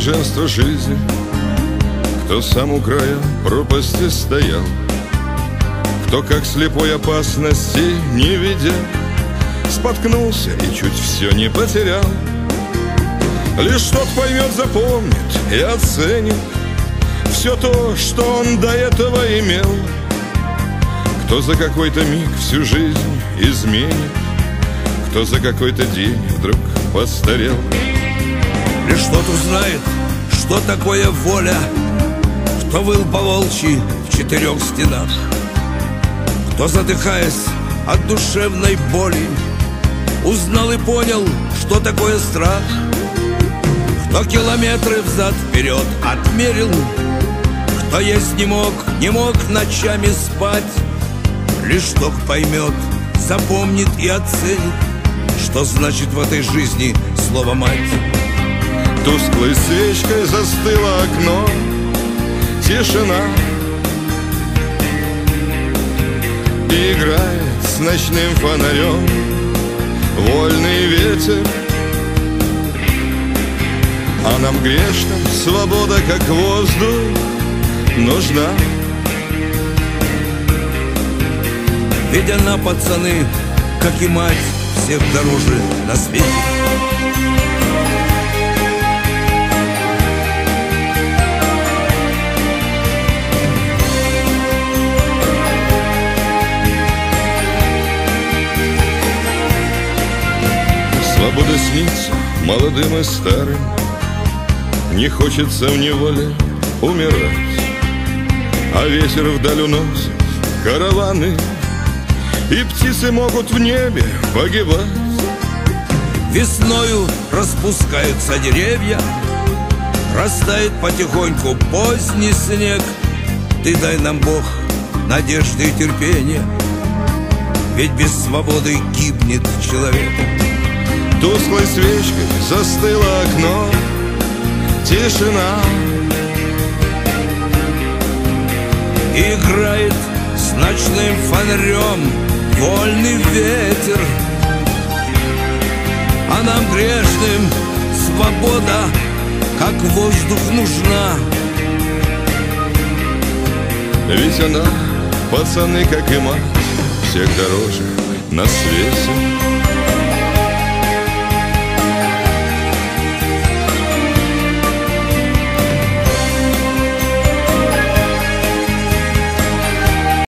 блаженство жизни. Кто сам у края пропасти стоял Кто как слепой опасности не видя Споткнулся и чуть все не потерял. Лишь тот поймет, запомнит и оценит Все то, что он до этого имел. Кто за какой-то миг всю жизнь изменит Кто за какой-то день вдруг постарел Лишь тот узнает, что такое воля? Кто выл по волчьи в четырех стенах? Кто, задыхаясь от душевной боли Узнал и понял, что такое страх? Кто километры взад-вперед отмерил? Кто есть не мог, не мог ночами спать? Лишь тот поймет, запомнит и оценит Что значит в этой жизни слово «мать» Тусклой свечкой застыло окно. Тишина. Играет с ночным фонарем Вольный ветер. А нам грешным свобода, как воздух, нужна. Ведь она, пацаны, как и мать, всех дороже на свете снится молодым и старым. Не хочется в неволе умирать А ветер вдаль уносит караваны И птицы могут в небе погибать. Весною распускаются деревья Растает потихоньку поздний снег. Ты дай нам, Бог, надежды и терпения Ведь без свободы гибнет человек Тусклой свечкой застыло окно. Тишина. Играет с ночным фонарем вольный ветер. А нам грешным свобода, как воздух нужна. Ведь она, пацаны, как и мать, всех дороже на свете